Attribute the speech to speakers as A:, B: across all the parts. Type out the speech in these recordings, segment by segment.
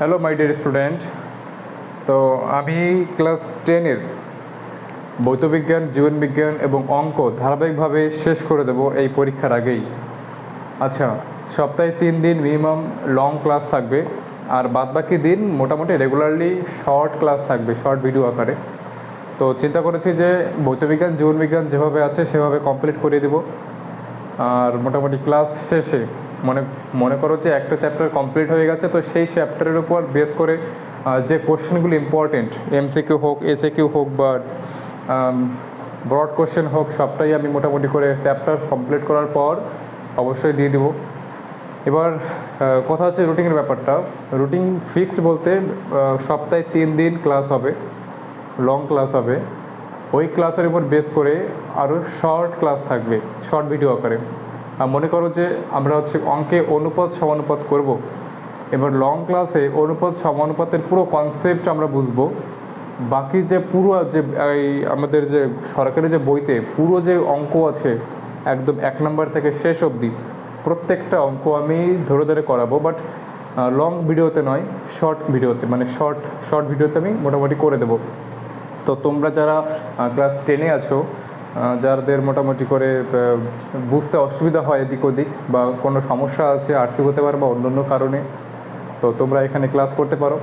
A: Hello my dear student তো আমি class টেনের ভৌতবিজ্ঞান, জীবনবিজ্ঞান এবং অঙ্ক ধারাবাহিকভাবে শেষ করে দেব এই পরীক্ষার আগেই। আচ্ছা সপ্তাহে তিন দিন মিনিমাম লং ক্লাস থাকবে আর বাদবাকি দিন মোটামুটি রেগুলারলি শর্ট ক্লাস থাকবে শর্ট ভিডিও আকারে। তো চিন্তা করেছি যে ভৌতবিজ্ঞান, জীবনবিজ্ঞান যেভাবে আছে সেভাবে কমপ্লিট করিয়ে দেবো। আর মোটামুটি ক্লাস শেষে মনে মনে করো যে একটা চ্যাপ্টার কমপ্লিট হয়ে গেছে, তো সেই চ্যাপ্টারের উপর বেস করে যে কোশ্চেনগুলো ইম্পর্টেন্ট এমসিকিউ হোক এসএকিউ হোক বা ব্রড কোশ্চেন হোক, সবটাই আমি মোটামুটি করে চ্যাপ্টার কমপ্লিট করার পর অবশ্যই দিয়ে দেবো। এবার কথা হচ্ছে রুটিনের ব্যাপারটা। রুটিন ফিক্সড বলতে সপ্তাহে তিন দিন ক্লাস হবে লং ক্লাস হবে। ওই ক্লাসের উপর বেস করে আরও শর্ট ক্লাস থাকবে শর্ট ভিডিও আকারে। মনে করো যে আমরা হচ্ছে অঙ্কে অনুপাত সমানুপাত করব। এবার লং ক্লাসে অনুপাত সমানুপাতের পুরো কনসেপ্ট আমরা বুঝব। বাকি যে পুরো যে, এই আমাদের যে সরকারি যে বইতে পুরো যে অঙ্ক আছে, একদম এক নম্বর থেকে শেষ অবধি প্রত্যেকটা অঙ্ক আমি ধরে ধরে করাবো বাট লং ভিডিওতে নয় শর্ট ভিডিওতে মানে শর্ট শর্ট ভিডিওতে আমি মোটামুটি করে দেবো। তো তোমরা যারা ক্লাস টেনে আছো যাদের মোটামুটি করে বুঝতে অসুবিধা হয় এদিক ওদিক বা কোনো সমস্যা আছে আর্থিক হতে পারে বা অন্যান্য কারণে, তো তোমরা এখানে ক্লাস করতে পারো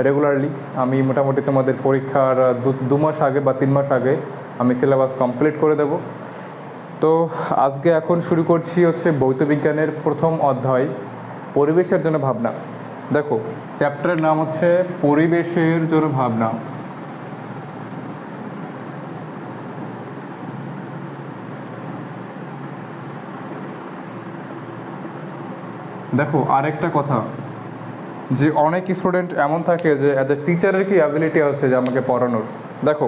A: রেগুলারলি আমি মোটামুটি তোমাদের পরীক্ষার দু- দু মাস আগে বা তিন মাস আগে আমি সিলেবাস কমপ্লিট করে দেব। তো আজকে এখন শুরু করছি হচ্ছে ভৌত বিজ্ঞানের প্রথম অধ্যায়, পরিবেশের জন্য ভাবনা। দেখো চ্যাপ্টারের নাম হচ্ছে পরিবেশের জন্য ভাবনা। দেখো, আরেকটা কথা, যে অনেক স্টুডেন্ট এমন থাকে যে অ্যাজ এ টিচারের কি অ্যাবিলিটি আছে যে আমাকে পড়ানোর? দেখো,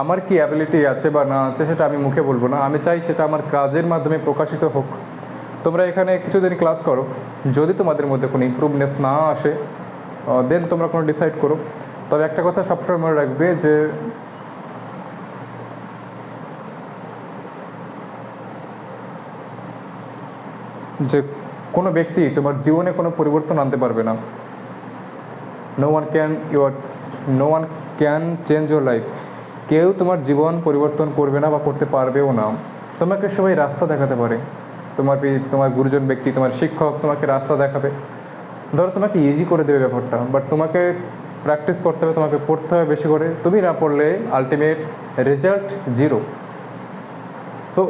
A: আমার কি অ্যাবিলিটি আছে বা না আছে সেটা আমি মুখে বলব না। আমি চাই সেটা আমার কাজের মাধ্যমে প্রকাশিত হোক। তোমরা এখানে কিছুদিন ক্লাস করো। যদি তোমাদের মধ্যে কোনো ইমপ্রুভনেস না আসে দেন তোমরা কোনো ডিসাইড করো। তবে একটা কথা সবসময় মনে রাখবে যে যে কোনো ব্যক্তি তোমার জীবনে কোনো পরিবর্তন আনতে পারবে না। No one can your no one can change your life কেউ তোমার জীবন পরিবর্তন করবে না বা করতে পারবেও না। তোমাকে সবাই রাস্তা দেখাতে পারে। তোমার তোমার গুরুজন ব্যক্তি, তোমার শিক্ষক তোমাকে রাস্তা দেখাবে। ধরো তোমাকে ইজি করে দেবে ব্যাপারটা বাট তোমাকে প্র্যাকটিস করতে হবে, তোমাকে পড়তে হবে বেশি করে। তুমি না পড়লে আলটিমেট রেজাল্ট জিরো সো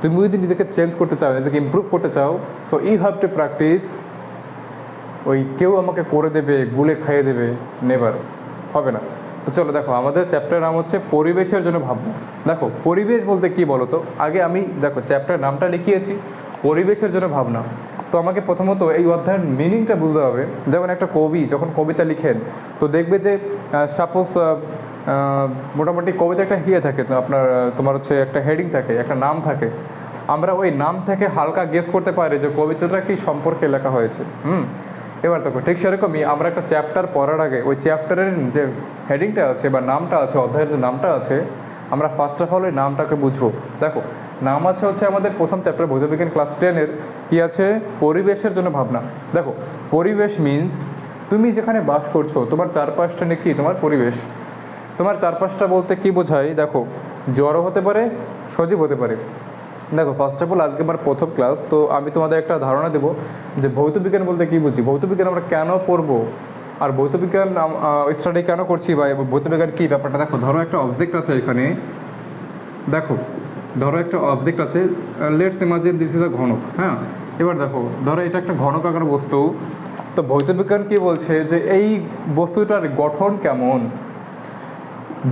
A: তুমি যদি নিজেকে চেঞ্জ করতে চাও, নিজেকে ইমপ্রুভ করতে চাও so you have to practise ওই কেউ আমাকে করে দেবে, গুলে খাইয়ে দেবে নেবার হবে না। তো চলো দেখো, আমাদের চ্যাপ্টার নাম হচ্ছে পরিবেশের জন্য ভাবনা দেখো, পরিবেশ বলতে কি বলো তো আগে আমি, দেখো চ্যাপ্টার নামটা লিখিয়েছি, পরিবেশের জন্য ভাবনা। তো আমাকে প্রথমত এই অধ্যায়ের মিনিংটা বুঝতে হবে। যেমন একটা কবি, যখন কবিতা লিখেন, তো দেখবে যে সাপোজ মোটামুটি কবিতা একটা হিয়ে থাকে আপনার তোমার হচ্ছে একটা হেডিং থাকে, একটা নাম থাকে। আমরা ওই নাম থেকে হালকা গেস করতে পারি যে কবিতাটা কি সম্পর্কে লেখা হয়েছে। হুম? এবার দেখো, ঠিক সেরকমই আমরা একটা চ্যাপ্টার পড়ার আগে, ওই চ্যাপ্টারের যে হেডিংটা আছে বা নামটা আছে, অধ্যায়ের যে নামটা আছে, আমরা ফার্স্ট অফ অল ওই নামটাকে বুঝব। দেখো, নাম আছে হচ্ছে আমাদের প্রথম চ্যাপ্টার ভৌতবিজ্ঞান ক্লাস টেনের কি আছে? পরিবেশের জন্য ভাবনা। দেখো, পরিবেশ মিন্স তুমি যেখানে বাস করছ, তোমার চারপাশটা নিয়ে কি? তোমার পরিবেশ। তোমার চারপাশটা বলতে কি বোঝায়? দেখো জ্বরও হতে পারে, সজীব হতে পারে। দেখো ফার্স্ট অফ অল আজকে আমার প্রথম ক্লাস তো আমি তোমাদের একটা ধারণা দেবো যে ভৌত বিজ্ঞান বলতে কি বুঝি? ভৌত বিজ্ঞান আমরা কেন পড়ব? আর ভৌত বিজ্ঞান স্টাডি কেন করছি বা ভৌত বিজ্ঞান কী ব্যাপারটা? দেখো, ধরো একটা অবজেক্ট আছে এখানে। দেখো, ধরো একটা অবজেক্ট আছে let's imagine this is a ঘনক হ্যাঁ? এবার দেখো, ধরো এটা একটা ঘনক আকার বস্তু। তো ভৌত বিজ্ঞান কি বলছে যে এই বস্তুটার গঠন কেমন?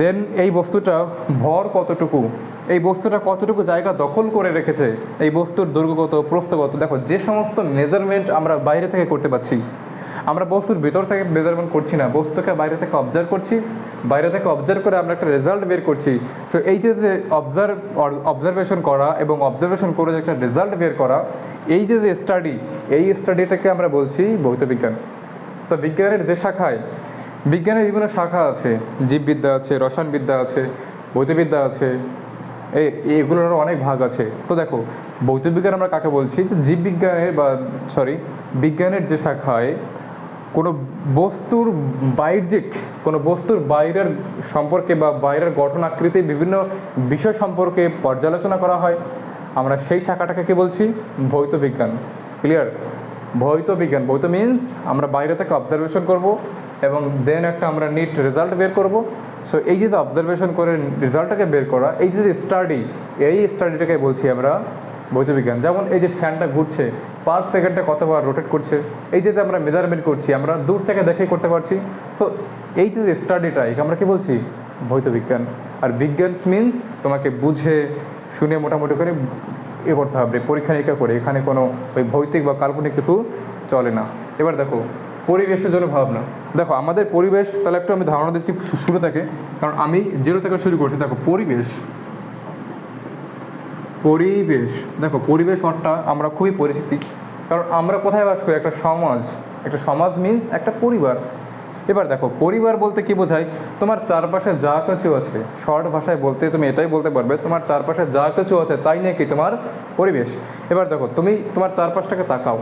A: দেন এই বস্তুটা ভর কতটুকু? এই বস্তুটা কতটুকু জায়গা দখল করে রেখেছে? এই বস্তুর প্রস্থ কত দেখো, যে সমস্ত মেজারমেন্ট আমরা বাইরে থেকে করতে পারছি, আমরা বস্তুর ভিতর থেকে মেজারমেন্ট করছি না, বস্তুকে বাইরে থেকে অবজার্ভ করছি, বাইরে থেকে অবজার্ভ করে আমরা একটা রেজাল্ট বের করছি। সো এই যে যে অবজার্ভ অবজারভেশন করা এবং অবজারভেশন করে যে একটা রেজাল্ট বের করা, এই যে যে স্টাডি এই স্টাডিটাকে আমরা বলছি ভৌত বিজ্ঞান। তো বিজ্ঞানের যে শাখায় বিজ্ঞানের বিভিন্ন শাখা আছে, জীববিদ্যা আছে, রসায়নবিদ্যা আছে, ভৌতবিদ্যা আছে। এগুলোর অনেক ভাগ আছে। তো দেখো ভৌত বিজ্ঞান আমরা কাকে বলছি? জীববিজ্ঞানের বা সরি বিজ্ঞানের যে শাখায় কোনো বস্তুর বাহ্যিক, কোনো বস্তুর বাইরের সম্পর্কে বা বাইরের গঠন আকৃতি বিভিন্ন বিষয় সম্পর্কে পর্যালোচনা করা হয়। আমরা সেই শাখাটাকে কি বলছি? ভৌত বিজ্ঞান ক্লিয়ার ভৌত বিজ্ঞান ভৌত মিন্স আমরা বাইরে থেকে অবজারভেশন করব। এবং দেন একটা আমরা নিট রেজাল্ট বের করব। সো এই যে অবজারভেশন করে রেজাল্টটাকে বের করা, এই যে স্টাডি এই স্টাডিটাকে বলছি আমরা ভৌতবিজ্ঞান। যেমন এই যে ফ্যানটা ঘুরছে পার সেকেন্ডে কতবার রোটেট করছে, এই যে আমরা মেজারমেন্ট করছি, আমরা দূর থেকে দেখেই করতে পারছি। সো এই যে স্টাডিটা আমরা কি বলছি? ভৌত বিজ্ঞান আর বিজ্ঞান মিন্স তোমাকে বুঝে, শুনে মোটামুটি করে এ করতে হবে পরীক্ষা নিরীক্ষা করে। এখানে কোনো ওই ভৌতিক বা কাল্পনিক কিছু চলে না। এবার দেখো পরিবেশের জন্য ভাবনা। দেখো, আমাদের পরিবেশ, তাহলে একটু আমি ধারণা দিচ্ছি শুরু থেকে। কারণ আমি জিরো থেকে শুরু করছি, দেখো, পরিবেশ। পরিবেশ। দেখো, পরিবেশ অর্থটা আমরা খুবই পরিচিতি। কারণ আমরা কোথায় বাস করি? একটা সমাজ। একটা সমাজ মিন্স একটা পরিবার। এবার দেখো, পরিবার বলতে কি বোঝায়? তোমার চারপাশে যা কিছু আছে, শর্ট ভাষায় বলতে তুমি এটাই বলতে পারবে, তোমার চারপাশে যা কিছু আছে, তাই নিয়ে কি তোমার পরিবেশ? এবার দেখো, তুমি তোমার চারপাশটাকে তাকাও।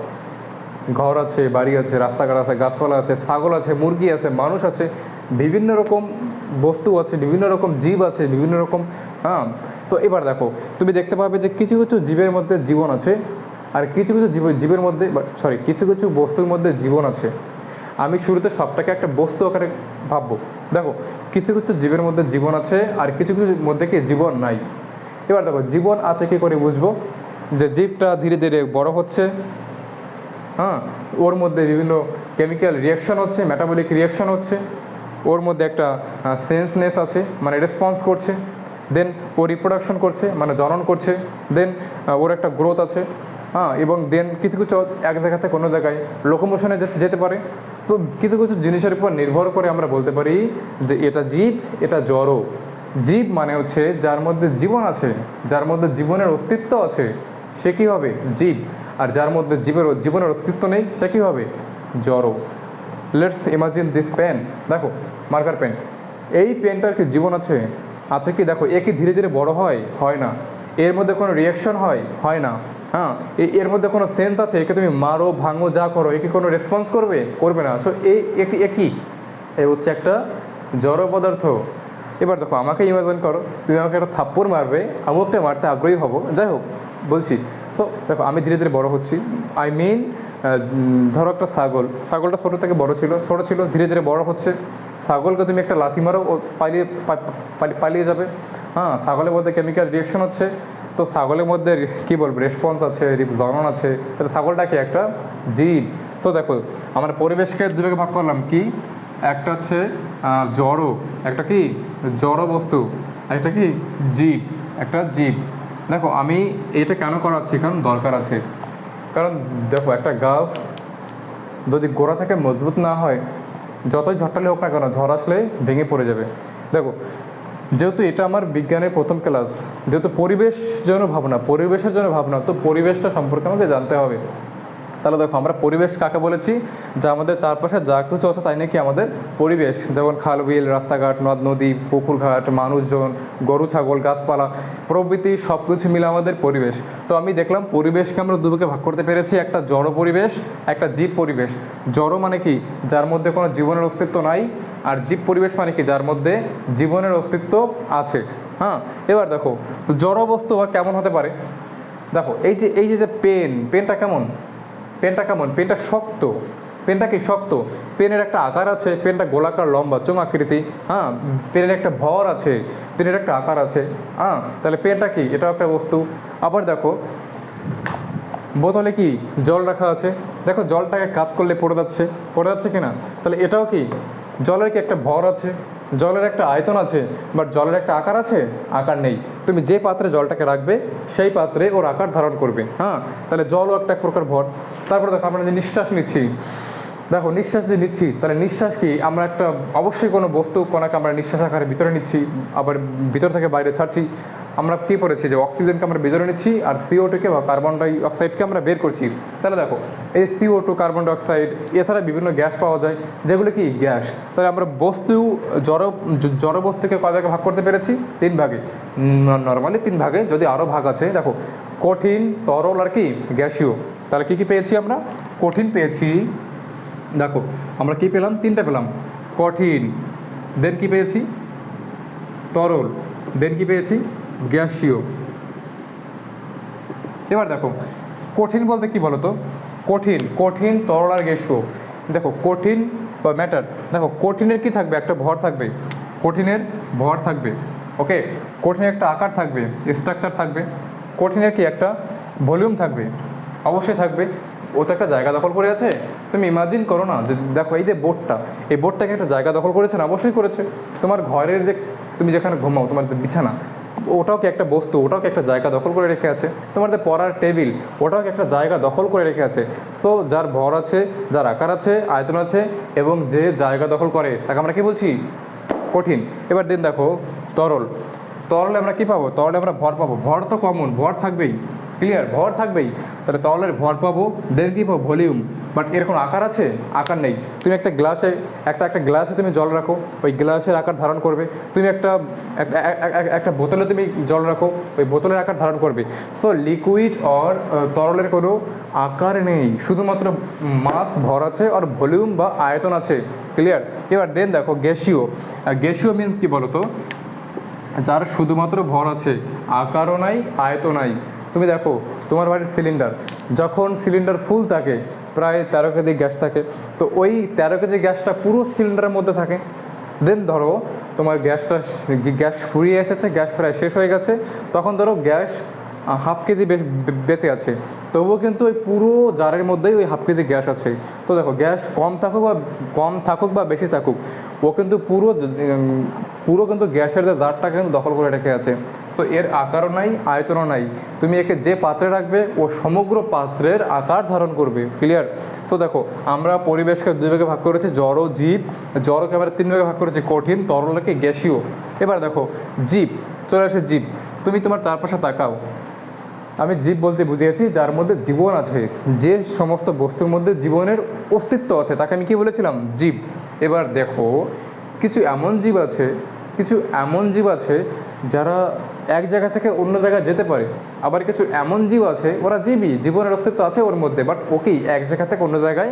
A: ঘর আছে, বাড়ি আছে, রাস্তাঘাট আছে, গাছপালা আছে, ছাগল আছে, মুরগি আছে, মানুষ আছে, বিভিন্ন রকম বস্তু আছে, বিভিন্ন রকম জীব আছে, বিভিন্ন রকম হ্যাঁ? তো এবার দেখো, তুমি দেখতে পাবে যে কিছু কিছু জীবের মধ্যে জীবন আছে আর কিছু কিছু জীব, জীবের মধ্যে সরি কিছু কিছু বস্তুর মধ্যে জীবন আছে। আমি শুরুতে সবটাকে একটা বস্তু আকারে ভাববো। দেখো, কিছু কিছু জীবের মধ্যে জীবন আছে আর কিছু কিছু মধ্যে কি জীবন নাই। এবার দেখো, জীবন আছে কি করে বুঝব? যে জীবটা ধীরে ধীরে বড় হচ্ছে হ্যাঁ ওর মধ্যে বিভিন্ন কেমিক্যাল রিয়াকশন হচ্ছে মেটাবলিক রিয়াকশন হচ্ছে। ওর মধ্যে একটা সেন্সনেস আছে মানে রেসপন্স করছে। দেন ও রিপ্রোডাকশন করছে মানে জনন করছে। দেন ওর একটা গ্রোথ আছে। হ্যাঁ এবং দেন কিছু কিছু এক জায়গা থেকে কোনো জায়গায় লোকোমোশনে যেতে পারে। তো কিছু কিছু জিনিসের উপর নির্ভর করে আমরা বলতে পারি যে এটা জীব, এটা জড়ো। জীব মানে হচ্ছে যার মধ্যে জীবন আছে, যার মধ্যে জীবনের অস্তিত্ব আছে, সে কী হবে? জীব। আর যার মধ্যে জীবের জীবনের অস্তিত্ব নেই, সে কী হবে? জড়ো। লেটস ইমাজিন দিস পেন দেখো মার্কার পেন এই পেনটার কি জীবন আছে? আছে কি? দেখো, এ কি ধীরে ধীরে বড় হয়? হয় না। এর মধ্যে কোনো রিয়াকশন হয়? হয় না। হ্যাঁ এর মধ্যে কোনো সেন্স আছে? একে তুমি মারো, ভাঙো, যা করো একে কোনো রেসপন্স করবে? করবে না। সো এই একই একই এ হচ্ছে একটা জড় পদার্থ। এবার দেখো, আমাকে ইমাজিন করো। তুমি আমাকে একটা থাপ্পড় মারবে। আমিও মারতে আগ্রহী হব। যাই হোক, বলছি সো দেখো, আমি ধীরে ধীরে বড় হচ্ছি। আই মিন ধরো একটা ছাগল। ছাগলটা ছোটো থেকে বড় ছিল, ছোটো ছিল, ধীরে ধীরে বড় হচ্ছে। ছাগলকে তুমি একটা লাথি মারো, ও পালিয়ে পালিয়ে যাবে। হ্যাঁ ছাগলের মধ্যে কেমিক্যাল রিয়েকশন হচ্ছে। তো ছাগলের মধ্যে কি বলব রেসপন্স আছে জনন আছে। তাহলে ছাগলটা কি একটা জীব তো দেখো, আমরা পরিবেশকে দুটোকে ভাগ করলাম কি? একটা হচ্ছে জড়, একটা কি? জড় বস্তু একটা কি? জীব, একটা জীব। দেখো, আমি এটা কেন করাচ্ছি? কারণ দরকার আছে। কারণ দেখো, একটা গাছ যদি গোড়া থেকে মজবুত না হয়, যতই ঝড়টালে হোক না কেন, ঝড় আসলে ভেঙে পড়ে যাবে। দেখো, যেহেতু এটা আমার বিজ্ঞানের প্রথম ক্লাস যেহেতু পরিবেশ জন্য ভাবনা, পরিবেশের জন্য ভাবনা, তো পরিবেশটা সম্পর্কে আমাকে জানতে হবে। তাহলে দেখো আমরা পরিবেশ কাকে বলেছি? যা আমাদের চারপাশে যা কিছু আছে তাই নাকি আমাদের পরিবেশ। যেমন খাল, বিল, রাস্তাঘাট, নদ, নদী, পুকুরঘাট, মানুষজন, গরু, ছাগল, গাছপালা, প্রভৃতি সব কিছু মিলে আমাদের পরিবেশ। তো আমি দেখলাম পরিবেশকে আমরা দুভাগে ভাগ করতে পেরেছি, একটা জড় পরিবেশ, একটা জীব পরিবেশ। জড় মানে কি? যার মধ্যে কোনো জীবনের অস্তিত্ব নাই, আর জীব পরিবেশ মানে কি? যার মধ্যে জীবনের অস্তিত্ব আছে। হ্যাঁ এবার দেখো, জড় বস্তু বা কেমন হতে পারে? দেখো, এই যে এই যে পেন, পেনটা কেমন? পেনটা কেমন? পেনটা শক্ত। পেনটা কি শক্ত? পেনের একটা আকার আছে, পেনটা গোলাকার, লম্বা চোঙ আকৃতি হ্যাঁ? পেনের একটা ভর আছে, পেনের একটা আকার আছে হ্যাঁ? তাহলে পেনটা কি? এটাও একটা বস্তু। আবার দেখো, বোতলে কি? জল রাখা আছে। দেখো, জলটাকে কাজ করলে পড়ে যাচ্ছে। পড়ে যাচ্ছে কিনা? তাহলে এটাও কি? জলের কি একটা ভর আছে? জলের একটা আয়তন আছে বাট জলের একটা আকার আছে, আকার নেই। তুমি যে পাত্রে জলটাকে রাখবে, সেই পাত্রে ওর আকার ধারণ করবে। হ্যাঁ তাহলে জলও একটা এক প্রকার ভর। তারপরে দেখো আমরা যে নিঃশ্বাস নিচ্ছি। দেখো, নিঃশ্বাস যে নিচ্ছি, তাহলে নিঃশ্বাস কি? আমরা একটা অবশ্যই কোনো বস্তু, কোনাকে আমরা নিঃশ্বাস আকারে ভিতরে নিচ্ছি, আবার ভিতর থেকে বাইরে ছাড়ছি। আমরা কী করেছি যে অক্সিজেনকে আমরা ভিতরে নিচ্ছি আর সিও টুকে বা কার্বন ডাই অক্সাইডকে আমরা বের করছি। তাহলে দেখো, এই সিও টু কার্বন ডাইঅক্সাইড এছাড়া বিভিন্ন গ্যাস পাওয়া যায়, যেগুলো কি? গ্যাস। তাহলে আমরা বস্তু, জড় জড় বস্তুকে কয় ভাগে ভাগ করতে পেরেছি? তিন ভাগে। নর্মালি তিন ভাগে, যদি আরও ভাগ আছে, দেখো, কঠিন, তরল আর কি? গ্যাসীয়। তাহলে কি কি পেয়েছি আমরা? কঠিন পেয়েছি। দেখো, আমরা কি পেলাম? তিনটা পেলাম। কঠিন দেন কি পেয়েছি? তরল দেন কি পেয়েছি? গ্যাসীয়। এবার দেখো, কঠিন বলতে কি বলো তো কঠিন কঠিন তরল আর গ্যাসীয়। দেখো, কঠিন বা ম্যাটার দেখো, কঠিনের কি থাকবে? একটা ভর থাকবে। কঠিনের ভর থাকবে ওকে কঠিনের একটা আকার থাকবে স্ট্রাকচার থাকবে। কঠিনের কি? একটা ভলিউম থাকবে। অবশ্যই থাকবে। ও তো একটা জায়গা দখল করে আছে। তুমি ইমাজিন করো না যে, দেখো, এই যে বোর্ডটা, এই বোর্ডটাকে একটা জায়গা দখল করেছে না? অবশ্যই করেছে। তোমার ঘরের যে, তুমি যেখানে ঘুমাও, তোমার বিছানা ওটাও কি একটা বস্তু? ওটাও কি একটা জায়গা দখল করে রেখে আছে? তোমাদের পড়ার টেবিল, ওটাও কি একটা জায়গা দখল করে রেখে আছে? সো যার ভর আছে, যার আকার আছে, আয়তন আছে, এবং যে জায়গা দখল করে, তাকে আমরা কি বলছি? কঠিন। এবার দিন দেখো, তরল। তরলে আমরা কি পাবো? তরলে আমরা ভর পাবো। ভর তো কমন ভর থাকবেই। ক্লিয়ার ভর থাকবেই। তাহলে তরলের ভর পাবো দেন কি পাবো? ভলিউম। বাট এরকম আকার আছে? আকার নেই। তুমি একটা গ্লাসে, একটা একটা গ্লাসে তুমি জল রাখো, ওই গ্লাসের আকার ধারণ করবে। তুমি একটা, এক- এক- এক- একটা বোতলে তুমি জল রাখো, ওই বোতলের আকার ধারণ করবে। সো লিকুইড অর তরলের কোনো আকার নেই। শুধুমাত্র মাস ভর আছে আর ভলিউম বা আয়তন আছে। ক্লিয়ার এবার দেন দেখো, গ্যাসীয়। গ্যাসীয় মিনস কি বলো তো যার শুধুমাত্র ভর আছে, আকারও নাই আয়ত নাই। তুমি দেখো, তোমার বাড়ির সিলিন্ডার যখন সিলিন্ডার ফুল থাকে, প্রায় তেরো কেজি গ্যাস থাকে, তো ওই তেরো কেজি গ্যাসটা পুরো সিলিন্ডারের মধ্যে থাকে। দেন ধরো, তোমার গ্যাসটা, গ্যাস ফুরিয়ে এসেছে, গ্যাস প্রায় শেষ হয়ে গেছে, তখন ধরো গ্যাস হাফ কেজি বেঁচে আছে। তবুও কিন্তু ওই পুরো জারের মধ্যেই ওই হাফ কেজি গ্যাস আছে। তো দেখো, গ্যাস কম থাকুক বা কম থাকুক বা বেশি থাকুক, ও কিন্তু পুরো পুরো কিন্তু গ্যাসের যে জারটাকে কিন্তু দখল করে রেখে আছে। তো এর আকারও নাই, আয়তনও নাই। তুমি একে যে পাত্রে রাখবে, ও সমগ্র পাত্রের আকার ধারণ করবে। ক্লিয়ার সো দেখো, আমরা পরিবেশকে দুই ভাগে ভাগ করেছি, জড় জীব। জড়কে আমরা তিন ভাগে ভাগ করেছি, কঠিন তরলকে গ্যাসীয়। এবার দেখো, জীব, চলে আসে জীব। তুমি তোমার চারপাশে তাকাও। আমি জীব বলতে বুঝিয়েছি, যার মধ্যে জীবন আছে, যে সমস্ত বস্তুর মধ্যে জীবনের অস্তিত্ব আছে, তাকে আমি কি বলেছিলাম? জীব। এবার দেখো, কিছু এমন জীব আছে, কিছু এমন জীব আছে, যারা এক জায়গা থেকে অন্য জায়গায় যেতে পারে। আবার কিছু এমন জীব আছে, ওরা জীবই, জীবনের অস্তিত্ব আছে ওর মধ্যে বাট ওকেই এক জায়গা থেকে অন্য জায়গায়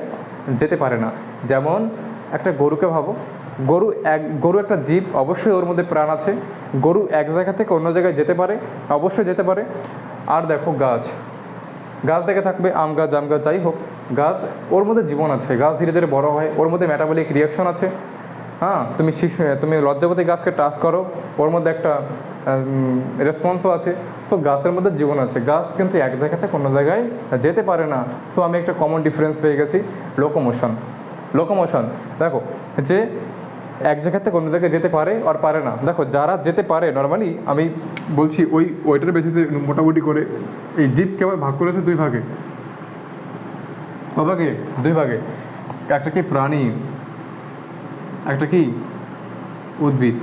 A: যেতে পারে না। যেমন একটা গরুকে ভাবো গরু এক, গরু একটা জীব, অবশ্যই ওর মধ্যে প্রাণ আছে। গরু এক জায়গা থেকে অন্য জায়গায় যেতে পারে, অবশ্যই যেতে পারে। আর দেখো গাছ। গাছ থেকে থাকবে, আম গাছ, জাম গাছ, যাই হোক, গাছ ওর মধ্যে জীবন আছে। গাছ ধীরে ধীরে বড় হয়, ওর মধ্যে মেটাবলিক রিয়াকশন আছে। হ্যাঁ তুমি শিশু, তুমি লজ্জাবতী গাছকে টাচ করো, ওর মধ্যে একটা রেসপন্সও আছে। সো গাছের মধ্যে জীবন আছে। গাছ কিন্তু এক জায়গা থেকে অন্য জায়গায় যেতে পারে না। সো আমি একটা কমন ডিফারেন্স পেয়ে গেছি। লোকোমোশন লোকোমোশন দেখো, যে এক জায়গা থেকে অন্য জায়গায় যেতে পারে আর পারে না। দেখো, যারা যেতে পারে নর্মালি আমি বলছি ওই ওইটার বেসিসে মোটামুটি করে এই জীবকে আবার ভাগ করেছে দুই ভাগে। বাবাকে দুই ভাগে। একটা কি প্রাণী, একটা কি উদ্ভিদ।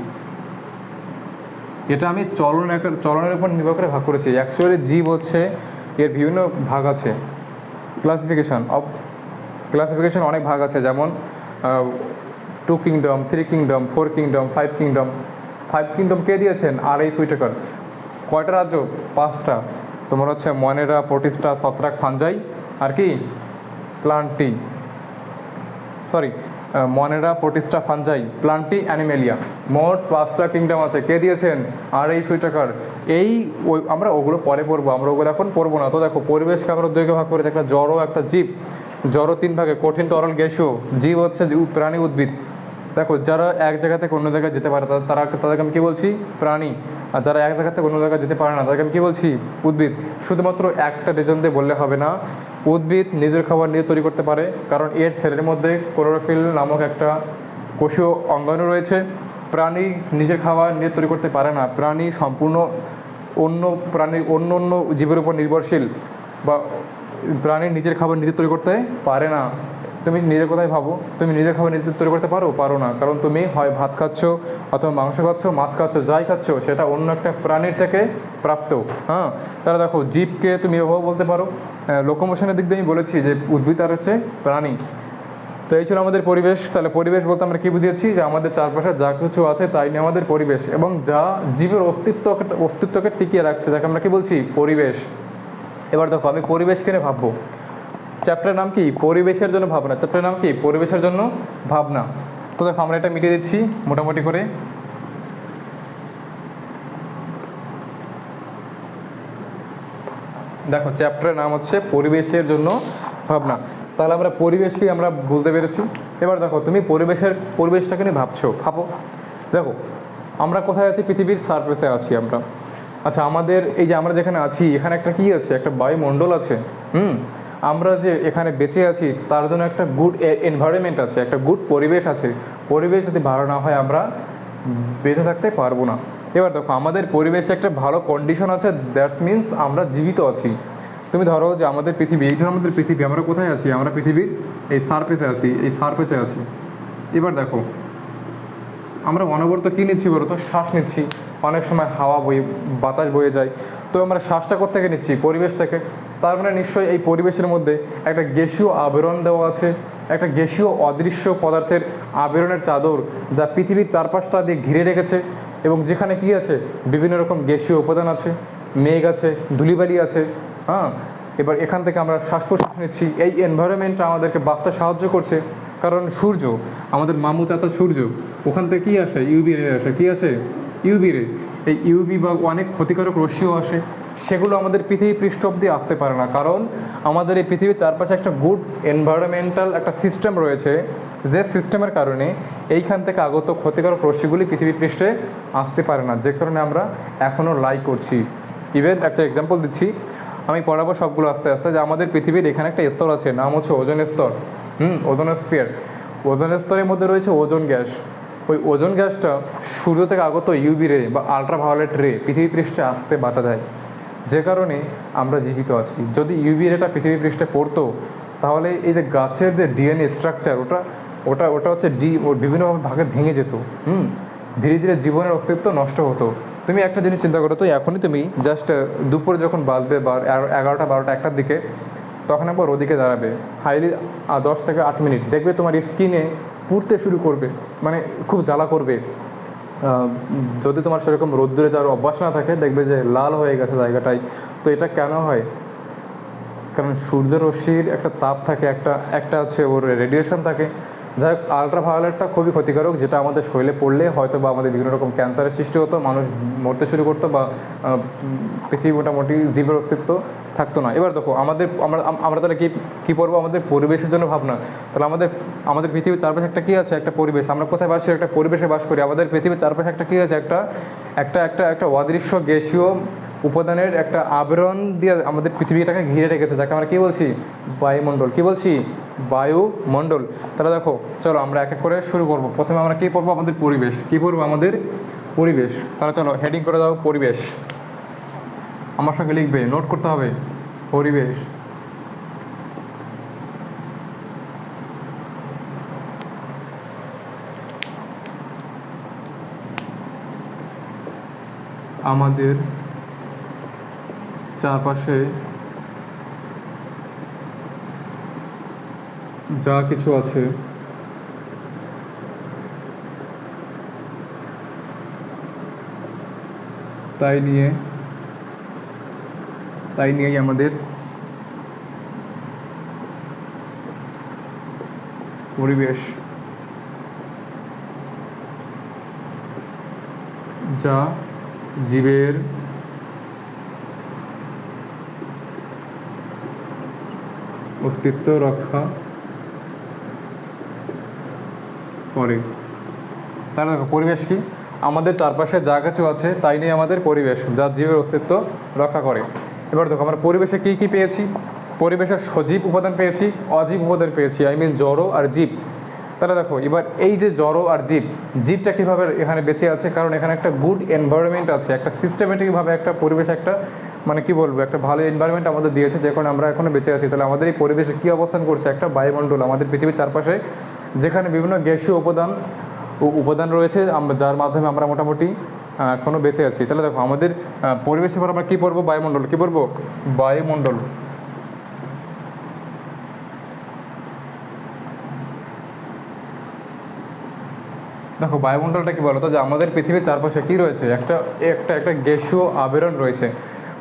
A: এটা আমি চলন চলনের উপর নির্ভর করে ভাগ করেছি। অ্যাকচুয়ালি জীব হচ্ছে, এর বিভিন্ন ভাগ আছে। ক্লাসিফিকেশন অফ ক্লাসিফিকেশন অনেক ভাগ আছে। যেমন two kingdom three kingdom four kingdom five kingdom five kingdom কে দিয়েছেন? আর এই সুইটেকার কয়টা রাজ্য? পাঁচটা। তোমার হচ্ছে মনেরা প্রতিষ্ঠা ছত্রাক, ফাঞ্জাই, আর কি? প্লান্টি। সরি মনেরা প্রতিষ্ঠা ফাঞ্জাই, প্লান্টি, অ্যানিমেলিয়া। মোট পাঁচটা কিংডম আছে। কে দিয়েছেন? আর এই সুইটাকার এই ওই আমরা ওগুলো পরে পড়ব। আমরা ওগুলো এখন পড়ব না। তো দেখো, পরিবেশকে আমরা দুইকে ভাগ করেছি একটা জড়ো, একটা জীব। জড় তিন ভাগে, কঠিন তরল গ্যাসীয়, জীব হচ্ছে প্রাণী উদ্ভিদ। দেখো, যারা এক জায়গা থেকে অন্য জায়গায় যেতে পারে, তারা তাদেরকে আমি কী বলছি? প্রাণী। আর যারা এক জায়গা থেকে অন্য জায়গায় যেতে পারে না, তাদেরকে আমি কী বলছি? উদ্ভিদ। শুধুমাত্র একটা রিজন দিয়ে বললে হবে না, উদ্ভিদ নিজের খাবার নিজে তৈরি করতে পারে, কারণ এর সেলের মধ্যে ক্লোরোফিল নামক একটা কোষীয় অঙ্গাণু রয়েছে। প্রাণী নিজের খাবার নিজে তৈরি করতে পারে না। প্রাণী সম্পূর্ণ অন্য প্রাণী অন্য অন্য জীবের উপর নির্ভরশীল বা প্রাণী নিজের খাবার নিজে তৈরি করতে পারে না। তুমি নিজের কোথায় ভাবো। তুমি নিজের খাবার নিজে তৈরি করতে পারো পারো না। কারণ তুমি হয় ভাত খাচ্ছ অথবা মাংস খাচ্ছ, মাছ খাচ্ছ, যাই খাচ্ছ, সেটা অন্য একটা প্রাণীর থেকে প্রাপ্ত। হ্যাঁ? তারা দেখো, জীবকে তুমি এভাবে বলতে পারো। লোকোমোশনের দিক দিয়ে আমি বলেছি যে উদ্ভিদ আর হচ্ছে প্রাণী। তো এই ছিল আমাদের পরিবেশ। তাহলে পরিবেশ বলতে আমরা কি বুঝিয়েছি? যে আমাদের চারপাশে যা কিছু আছে তাই নিয়ে আমাদের পরিবেশ এবং যা জীবের অস্তিত্বকে অস্তিত্বকে টিকিয়ে রাখছে, যাকে আমরা কি বলছি? পরিবেশ। এবার দেখো, আমি পরিবেশকে নিয়ে ভাববো। চ্যাপ্টারের নাম কি? পরিবেশের জন্য ভাবনা। চ্যাপ্টারের নাম কি? পরিবেশের জন্য ভাবনা। তো দেখো, আমরা এটা মিটিয়ে দিচ্ছি মোটামুটি করে। দেখো চ্যাপ্টারের নাম হচ্ছে পরিবেশের জন্য ভাবনা। তাহলে আমরা পরিবেশকে আমরা বুঝতে পেরেছি। এবার দেখো, তুমি পরিবেশের, পরিবেশটাকে নিয়ে ভাবছ। ভাবো। দেখো, আমরা কোথায় আছি? পৃথিবীর সারফেসে আছি আমরা। আচ্ছা আমাদের এই যে আমরা যেখানে আছি, এখানে একটা কি আছে? একটা বায়ুমণ্ডল আছে। হুম? আমরা যে এখানে বেঁচে আছি, তার জন্য একটা গুড এনভায়রনমেন্ট আছে, একটা গুড পরিবেশ আছে। পরিবেশ যদি ভালো না হয়, আমরা বেঁচে থাকতে পারব না। এবার দেখো, আমাদের পরিবেশে একটা ভালো কন্ডিশন আছে দ্যাটস মিন্স আমরা জীবিত আছি। তুমি ধরো যে আমাদের পৃথিবী, এই ধরো আমাদের পৃথিবী, আমরা কোথায় আছি? আমরা পৃথিবীর এই সারফেসে আছি, এই সারফেসে আছি। এবার দেখো আমরা অনবরত কী নিচ্ছি বলো তো? শ্বাস নিচ্ছি। অনেক সময় হাওয়া বয়ে, বাতাস বয়ে যায়। তো আমরা শ্বাসটা থেকে নিচ্ছি? পরিবেশ থেকে। তার মানে নিশ্চয়ই এই পরিবেশের মধ্যে একটা গ্যাসীয় আবরণ দেওয়া আছে। একটা গ্যাসীয় অদৃশ্য পদার্থের আবরণের চাদর যা পৃথিবীর চারপাশটা দিয়ে ঘিরে রেখেছে এবং যেখানে কি আছে? বিভিন্ন রকম গ্যাসীয় উপাদান আছে। মেঘ আছে, ধুলিবালি আছে। হ্যাঁ? এবার এখান থেকে আমরা শ্বাস প্রশ্বাস নিচ্ছি। এই এনভায়রনমেন্টটা আমাদেরকে বাঁচতে সাহায্য করছে। কারণ সূর্য, আমাদের মামু চাচা সূর্য, ওখান থেকে কী আসে? ইউবি রে আসে। কী আসে? ইউবি রে এই ইউবি বা অনেক ক্ষতিকারক রশ্মিও আসে। সেগুলো আমাদের পৃথিবী পৃষ্ঠ অব্দি আসতে পারে না। কারণ আমাদের এই পৃথিবীর চারপাশে একটা গুড এনভায়রনমেন্টাল একটা সিস্টেম রয়েছে, যে সিস্টেমের কারণে এইখান থেকে আগত ক্ষতিকারক রশ্মিগুলি পৃথিবী পৃষ্ঠে আসতে পারে না। যে কারণে আমরা এখনও লাই করছি। ইভেন একটা এক্সাম্পল দিচ্ছি। আমি পড়াবো সবগুলো আস্তে আস্তে, যে আমাদের পৃথিবীর এখানে একটা স্তর আছে, নাম হচ্ছে ওজন স্তর। হুম, ওজন স্ফিয়ার। ওজন স্তরের মধ্যে রয়েছে ওজন গ্যাস। ওই ওজন গ্যাসটা সূর্য থেকে আগত ইউবি রে বা আল্ট্রাভায়োলেট রে পৃথিবী পৃষ্ঠে আসতে বাধা দেয়। যে কারণে আমরা জীবিত আছি। যদি ইউবি রেটা পৃথিবী পৃষ্ঠে পড়তো, তাহলে এই যে গাছের যে ডিএনএ স্ট্রাকচার ওটা ওটা ওটা হচ্ছে ডি ও বিভিন্ন ভাগে ভেঙে যেত। হুম, ধীরে ধীরে জীবনের অস্তিত্ব নষ্ট হতো। তুমি একটা জিনিস চিন্তা করো তো, এখনই তুমি জাস্ট দুপুরে যখন বাজবে বা এগারো- এগারোটা, বারোটা একটার দিকে, তখন একবার ওদিকে দাঁড়াবে। হাইলি দশ থেকে আট মিনিট দেখবে তোমার স্কিনে পুড়তে শুরু করবে মানে খুব জ্বালা করবে। যদি তোমার সেরকম রোদ্দুরে যাওয়ার অভ্যাস না থাকে, দেখবে যে লাল হয়ে গেছে জায়গাটায় তো এটা কেন হয়? কারণ সূর্যরশ্মির একটা তাপ থাকে, একটা একটা আছে ওর রেডিয়েশন থাকে। যাই হোক আলট্রাভায়োলেটটা খুবই ক্ষতিকারক, যেটা আমাদের শরীরে পড়লে হয়তো বা আমাদের বিভিন্ন রকম ক্যান্সারের সৃষ্টি হতো, মানুষ মরতে শুরু করতো বা পৃথিবী মোটামুটি জীবের অস্তিত্ব থাকতো না। এবার দেখো, আমাদের, আমরা আমরা তাহলে কি, কী করব আমাদের পরিবেশের জন্য ভাবনা। তাহলে আমাদের আমাদের পৃথিবীর চারপাশে একটা কী আছে? একটা পরিবেশ। আমরা কোথায় বাস করি? একটা পরিবেশে বাস করি। আমাদের পৃথিবীর চারপাশে একটা কী আছে? একটা একটা একটা একটা অদৃশ্য গ্যাসীয় উপাদানের একটা আবরণ দিয়ে আমাদের পৃথিবীটাকে ঘিরে রেখেছে, যাকে আমরা কি বলছি? বায়ুমণ্ডল। কি বলছি? বায়ুমণ্ডল। তাহলে দেখো, চলো আমরা এক এক করে শুরু করব। প্রথমে আমরা কি পড়ব? আমাদের পরিবেশ। কি পড়ব? আমাদের পরিবেশ। তাহলে চলো হেডিং করে দাও, পরিবেশ। আমার সঙ্গে লিখবে নোট করতে হবে, পরিবেশ। আমাদের চারপাশে যা কিছু আছে। তাই নিয়ে তাই নিয়েই আমাদের পরিবেশ। যা জীবের অস্তিত্ব রক্ষা করে। তাহলে দেখো, পরিবেশ কি? আমাদের চারপাশে যা কিছু আছে, তাই নিয়ে আমাদের পরিবেশ, যা জীবের অস্তিত্ব রক্ষা করে। এবার দেখো, আমরা পরিবেশে কী কী পেয়েছি? পরিবেশে সজীব উপাদান পেয়েছি, অজীব উপাদান পেয়েছি আই মিন জড়ো আর জীব। তাহলে দেখো, এবার এই যে জড়ো আর জীব, জীবটা কীভাবে এখানে বেঁচে আছে? কারণ এখানে একটা গুড এনভায়রনমেন্ট আছে, একটা সিস্টেমেটিকভাবে একটা পরিবেশ, একটা মানে কি বলব একটা ভালো এনভায়রনমেন্ট আমাদের দিয়েছে যে আমরা এখনও বেঁচে আছি। তাহলে আমাদের এই পরিবেশে কী অবস্থান করছে? একটা বায়ুমণ্ডল আমাদের পৃথিবীর চারপাশে যেখানে বিভিন্ন গ্যাসীয় উপাদান উপাদান রয়েছে যার মাধ্যমে আমরা মোটামুটি আহ, এখনও বেঁচে আছি। তাহলে দেখো আমাদের পরিবেশে পর আমরা কী পড়ব বায়ুমণ্ডল কী পড়ব বায়ুমণ্ডল। দেখো বায়ুমণ্ডলটা কি বলতো? যে আমাদের পৃথিবীর চারপাশে কি রয়েছে? একটা একটা একটা গ্যাসীয় আবরণ রয়েছে।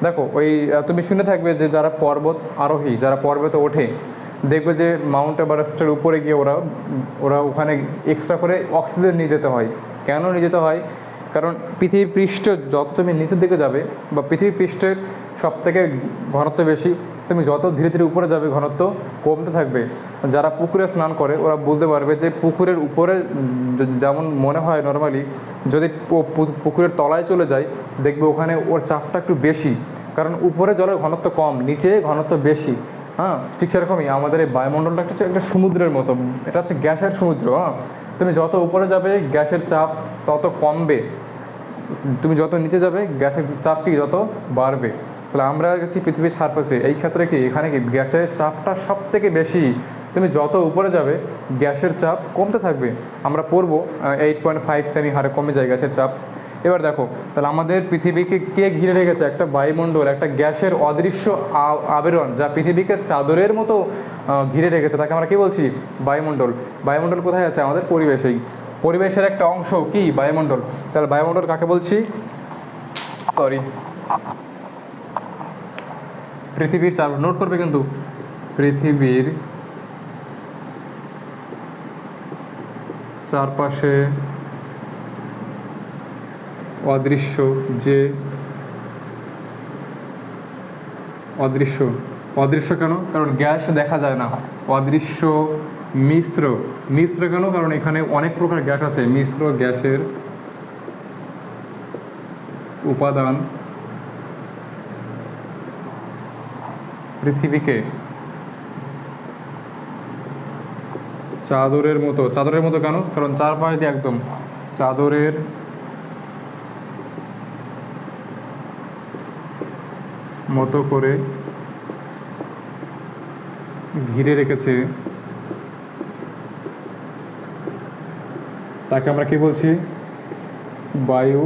A: দেখো, ওই তুমি শুনে থাকবে যে যারা পর্বত আরোহী, যারা পর্বতে ওঠে, দেখবে যে মাউন্ট এভারেস্টের উপরে গিয়ে ওরা ওরা ওখানে এক্সট্রা করে অক্সিজেন নিয়ে যেতে হয়। কেন নিয়ে যেতে হয়? কারণ পৃথিবী পৃষ্ঠ যত তুমি নিচের দিকে যাবে বা পৃথিবী পৃষ্ঠের সব থেকে ঘনত্ব বেশি তুমি যত ধীরে ধীরে উপরে যাবে ঘনত্ব কমতে থাকবে। যারা পুকুরে স্নান করে, ওরা বুঝতে পারবে যে পুকুরের উপরে যেমন মনে হয় নর্মালি যদি পুকুরের তলায় চলে যায় দেখবে ওখানে ওর চাপটা একটু বেশি। কারণ উপরে জলের ঘনত্ব কম, নিচে ঘনত্ব বেশি। হ্যাঁ ঠিক সেরকমই আমাদের এই বায়ুমণ্ডলটা হচ্ছে একটা সমুদ্রের মতো। এটা হচ্ছে গ্যাসের সমুদ্র হ্যাঁ। তুমি যত উপরে যাবে, গ্যাসের চাপ তত কমবে। তুমি যত নিচে যাবে, গ্যাসের চাপটি যত বাড়বে। তাহলে আমরা গেছি পৃথিবীর সারফেসে এই ক্ষেত্রে কি এখানে কি গ্যাসের চাপটা সব থেকে বেশি? তুমি যত উপরে যাবে, গ্যাসের চাপ কমতে থাকবে। আমরা পড়ব এইট পয়েন্ট ফাইভ সেমি হারে কমে যায় গ্যাসের চাপ। এবার দেখো, তাহলে আমাদের পৃথিবীকে কে ঘিরে রেখেছে? একটা বায়ুমণ্ডল, একটা গ্যাসের অদৃশ্য আবেরণ যা পৃথিবীকে চাদরের মতো ঘিরে রেখেছে। তাকে আমরা কি বলছি? বায়ুমণ্ডল। বায়ুমণ্ডল কোথায় আছে? আমাদের পরিবেশেই। পরিবেশের একটা অংশ কি? বায়ুমণ্ডল। তাহলে বায়ুমণ্ডল কাকে বলছি? সরি পৃথিবীর চার নোট করবে কিন্তু। পৃথিবীর চারপাশে অদৃশ্য যে অদৃশ্য। অদৃশ্য কেন? কারণ গ্যাস দেখা যায় না। অদৃশ্য মিশ্র। মিশ্র কেন? কারণ এখানে অনেক প্রকার গ্যাস আছে। মিশ্র গ্যাসের উপাদান পৃথিবীকে চাদরের মতো চাদরের মতো কেন? কারণ চারপাশ দিয়ে একদম চাদরের মতো করে ঘিরে রেখেছে। তাকে আমরা কি বলছি? বায়ু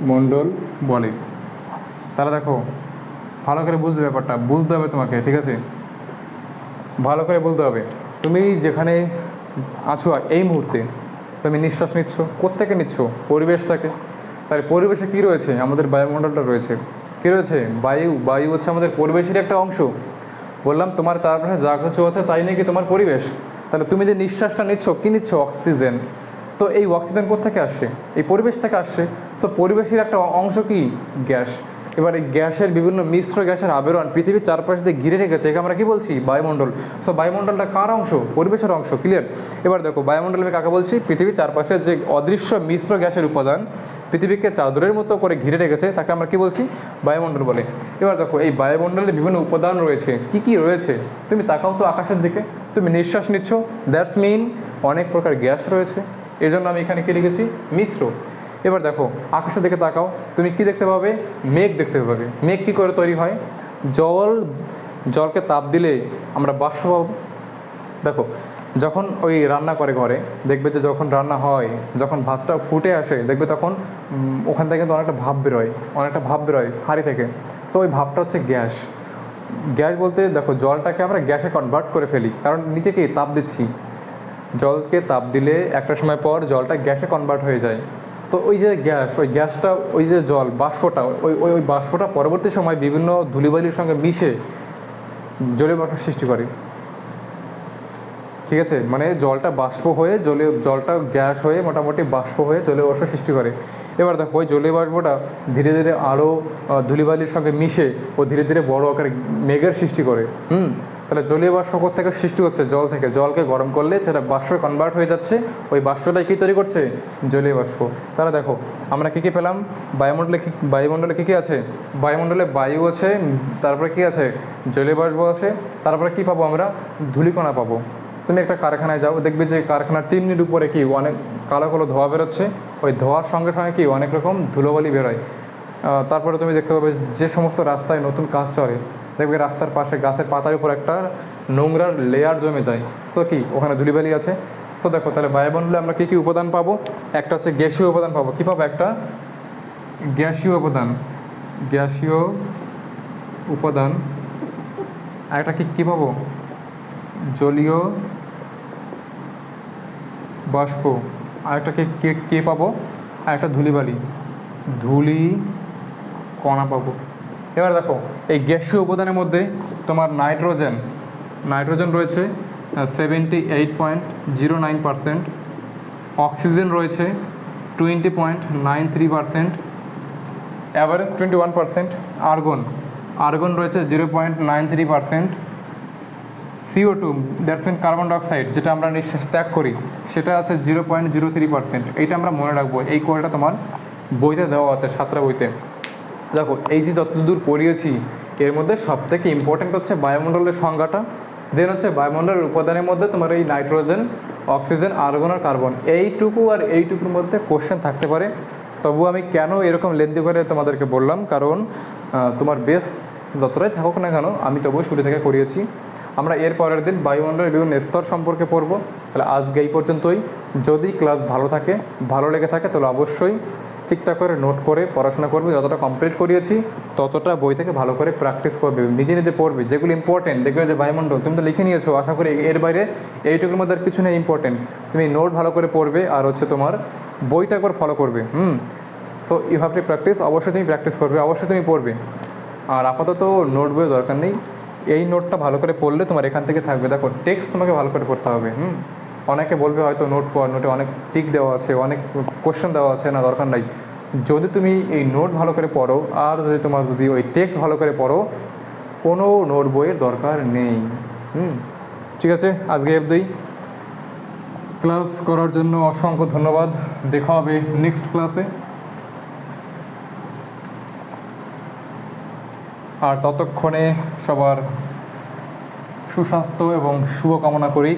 A: মণ্ডল বলে। তাহলে দেখো ভালো করে বুঝবে ব্যাপারটা, বুঝতে হবে তোমাকে, ঠিক আছে? ভালো করে বলতে হবে। তুমি যেখানে আছো এই মুহূর্তে, তুমি নিঃশ্বাস নিচ্ছ, কোত্থেকে নিচ্ছ? পরিবেশ থেকে তাই পরিবেশে কী রয়েছে? আমাদের বায়ুমণ্ডলটা রয়েছে। কী রয়েছে? বায়ু বায়ু হচ্ছে আমাদের পরিবেশের একটা অংশ। বললাম, তোমার চারপাশে যা কিছু আছে তাই নাকি তোমার পরিবেশ? তাহলে তুমি যে নিঃশ্বাসটা নিচ্ছ, কী নিচ্ছ? অক্সিজেন। তো এই অক্সিজেন কোথেকে আসছে? এই পরিবেশ থেকে আসছে। তো পরিবেশের একটা অংশ কি? গ্যাস। এবার এই গ্যাসের বিভিন্ন মিশ্র গ্যাসের আবেরণ পৃথিবীর চারপাশ দিয়ে ঘিরে রেখেছে। একে আমরা কি বলছি? বায়ুমণ্ডল। সো বায়ুমণ্ডলটা কার অংশ? পরিবেশের অংশ ক্লিয়ার এবার দেখো, বায়ুমণ্ডল আমি কাকে বলছি? পৃথিবীর চারপাশে যে অদৃশ্য মিশ্র গ্যাসের উপাদান পৃথিবীকে চাদরের মতো করে ঘিরে রেখেছে, তাকে আমরা কি বলছি? বায়ুমণ্ডল বলে। এবার দেখো, এই বায়ুমণ্ডলে বিভিন্ন উপাদান রয়েছে। কি কি রয়েছে? তুমি তাকাও তো আকাশের দিকে। তুমি নিঃশ্বাস নিচ্ছ। দ্যাটস মিন অনেক প্রকার গ্যাস রয়েছে। এই জন্য আমি এখানে কি লিখেছি? মিশ্র। এবার দেখো আকাশের দিকে তাকাও, তুমি কি দেখতে পাবে? মেঘ দেখতে পাবে। মেঘ কি করে তৈরি হয়? জল, জলকে তাপ দিলে আমরা বাষ্প পাবো। দেখো, যখন ওই রান্না করে ঘরে, দেখবে যে যখন রান্না হয়, যখন ভাতটা ফুটে আসে, দেখবে তখন ওখান থেকে কিন্তু অনেকটা ভাব বেরোয়, অনেকটা ভাব বেরোয় হাঁড়ি থেকে। তো ওই ভাবটা হচ্ছে গ্যাস। গ্যাস বলতে, দেখো, জলটাকে আমরা গ্যাসে কনভার্ট করে ফেলি, কারণ নিচে কি তাপ দিচ্ছি। জলকে তাপ দিলে একটা সময় পর জলটা গ্যাসে কনভার্ট হয়ে যায়। তো ওই যে গ্যাস, ওই গ্যাসটা, ওই যে জল, বাষ্পটা, ওই ওই ওই বাষ্পটা পরবর্তী সময় বিভিন্ন ধূলিবালির সঙ্গে মিশে জলীয় বাষ্প সৃষ্টি করে। ঠিক আছে? মানে জলটা বাষ্প হয়ে জলীয়, জলটা গ্যাস হয়ে মোটামুটি বাষ্প হয়ে জলীয় বাষ্প সৃষ্টি করে। এবার দেখো, ওই জলীয় বাষ্পটা ধীরে ধীরে আরও ধূলিবালির সঙ্গে মিশে ও ধীরে ধীরে বড় আকারে মেঘের সৃষ্টি করে। হুম? তাহলে জলীয় বাষ্প থেকে সৃষ্টি হচ্ছে? জল থেকে। জলকে গরম করলে সেটা বাষ্প কনভার্ট হয়ে যাচ্ছে। ওই বাষ্পটাই কী তৈরি করছে? জলীয় বাষ্প। তাহলে দেখো, আমরা কী কী পেলাম? বায়ুমণ্ডলে কী বায়ুমণ্ডলে কী কী আছে? বায়ুমণ্ডলে বায়ু আছে, তারপরে কী আছে? জলীয় বাষ্প আছে। তারপরে কী পাবো আমরা? ধূলিকণা পাবো। তুমি একটা কারখানায় যাও, দেখবে যে কারখানার চিমনির উপরে কি অনেক কালো কালো ধোঁয়া বেরোচ্ছে। ওই ধোঁয়ার সঙ্গে সঙ্গে কি অনেক রকম ধুলোবালি বেরোয়। তারপরে তুমি দেখতে পাবে যে সমস্ত রাস্তায় নতুন কাজ চলে। দেখবে রাস্তার পাশে গাছের পাতার উপর একটা নোংরার লেয়ার জমে যায়। তো কি? ওখানে ধুলিবালি আছে। তো দেখো, তাহলে বায়ুমণ্ডলে আমরা কী কী উপাদান পাবো? একটা হচ্ছে গ্যাসীয় উপাদান পাবো। কী পাবো একটা? গ্যাসীয় উপাদান। গ্যাসীয় উপাদান। আর একটা কি, কী পাবো? জলীয় বাষ্প। আরেকটাকে কে কে পাবো? আর একটা ধুলিবালি ধুলি কণা পাবো। এবার দেখো, এই গ্যাসীয় উপাদানের মধ্যে তোমার নাইট্রোজেন নাইট্রোজেন রয়েছে seventy eight point zero nine percent oxygen রয়েছে twenty point nine three percent average twenty one percent argon argon রয়েছে zero point nine three percent CO two that's mean carbon dioxide যেটা আমরা নিঃশ্বাস ত্যাগ করি, সেটা আছে zero point zero three percent এইটা আমরা মনে রাখব, এই কোয়াটা তোমার বইতে দেওয়া আছে সাতটা বইতে। দেখো, এই যে যতদূর পড়িয়েছি, এর মধ্যে সব থেকে ইম্পর্টেন্ট হচ্ছে বায়ুমণ্ডলের সংজ্ঞাটা। দেন হচ্ছে বায়ুমণ্ডলের উপাদানের মধ্যে তোমার এই নাইট্রোজেন অক্সিজেন আর্গন আর কার্বন এইটুকু আর এইটুকুর মধ্যে কোশ্চেন থাকতে পারে। তবু আমি কেন এরকম লেন্দি করে তোমাদেরকে বললাম? কারণ তোমার বেশ যতটাই থাকুক না কেন, আমি তবুও শুরু থেকে করিয়েছি। আমরা এর পরের দিন বায়ুমণ্ডলের বিভিন্ন স্তর সম্পর্কে পড়ব। তাহলে আজকে এই পর্যন্তই। যদি ক্লাস ভালো থাকে, ভালো লেগে থাকে, তাহলে অবশ্যই ঠিকঠাক করে নোট করে পড়াশোনা করবে, যতটা কমপ্লিট করিয়েছি, ততটা বই থেকে ভালো করে প্র্যাকটিস করবে, নিজে নিজে পড়বে। যেগুলো ইম্পর্টেন্ট দেখবে যে বায়ুমণ্ডল, তুমি তো লিখে নিয়েছো, আশা করি এর বাইরে এইটুকুর মধ্যে আর কিছু নেই ইম্পর্টেন্ট তুমি নোট ভালো করে পড়বে আর হচ্ছে তোমার বইটা একবার ফলো করবে, হুম? So you have to practice অবশ্যই তুমি প্র্যাকটিস করবে, অবশ্যই তুমি পড়বে। আর আপাতত নোট বইয়ের দরকার নেই। এই নোটটা ভালো করে পড়লে তোমার এখান থেকে থাকবে। দেখো টেক্সট তোমাকে ভালো করে পড়তে হবে, হুম? অনেকে বলবে হয়তো নোট পড় নোটে অনেক টিক দেওয়া আছে, অনেক কোশ্চেন দেওয়া আছে, না দরকার নাই। যদি তুমি এই নোট ভালো করে পড়ো, আর যদি তোমার যদি ওই টেক্সট ভালো করে পড়ো, কোনো নোট বইয়ের দরকার নেই। হুম? ঠিক আছে? আজকে অবধি। ক্লাস করার জন্য অসংখ্য ধন্যবাদ। দেখা হবে নেক্সট ক্লাসে আর ততক্ষণে সবার সুস্বাস্থ্য এবং শুভকামনা করি।